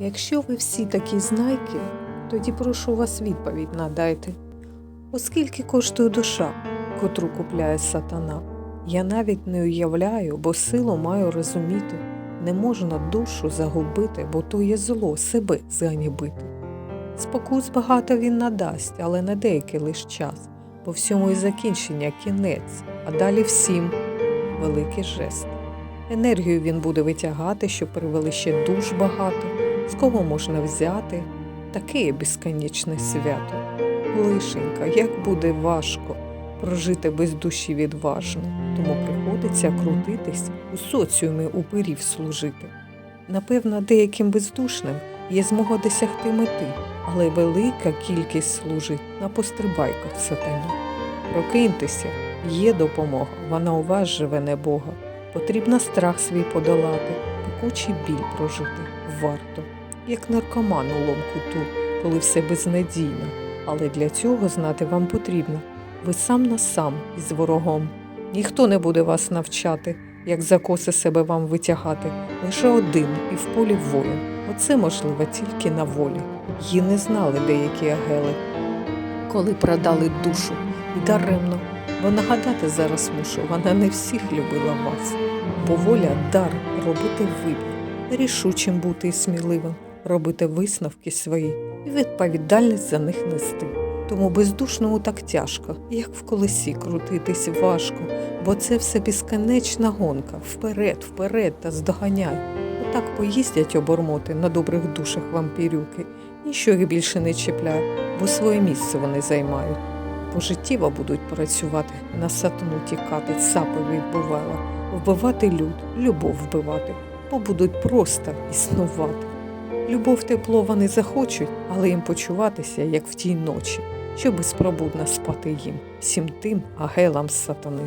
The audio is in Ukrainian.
Якщо ви всі такі знайки, тоді прошу вас відповідь надайте. Оскільки коштує душа, котру купляє сатана, я навіть не уявляю, бо силу маю розуміти, не можна душу загубити, бо то є зло себе зганібити. Спокус багато він надасть, але на деякий лиш час, бо всьому і закінчення кінець, а далі всім великий жест. Енергію він буде витягати, щоб привели ще душ багато, з кого можна взяти, таке безконечне свято. Лишенька, як буде важко прожити без душі відважно, тому приходиться крутитись у соціумі упирів служити. Напевно, деяким бездушним є змога досягти мети, але велика кількість служить на пострибайках сатані. Прокиньтеся, є допомога, вона у вас живе не Бога. Потрібно страх свій подолати, пекучий біль прожити варто, як наркоман у ломку ту, коли все безнадійно. Але для цього знати вам потрібно. Ви сам на сам із ворогом. Ніхто не буде вас навчати, як за коси себе вам витягати. Лише один і в полі воїн. Оце можливо тільки на волі. Її не знали деякі агели, коли продали душу і даремно. Бо нагадати зараз мушу, вона не всіх любила вас. Бо воля дар робити вибір, рішучим бути і сміливим, робити висновки свої і відповідальність за них нести. Тому бездушному так тяжко, як в колесі крутитись важко, бо це все безконечна гонка, вперед, вперед та здоганяй. Отак поїздять обормоти на добрих душах вампірюки, ніщо їх більше не чіпляє, бо своє місце вони займають. Пожиттєво будуть працювати, на сатану тікати, цапи вбивала, вбивати люд, любов вбивати, бо будуть просто існувати. Любов тепло вони захочуть, але їм почуватися, як в тій ночі, що безпробудно спати їм, всім тим агелам сатани.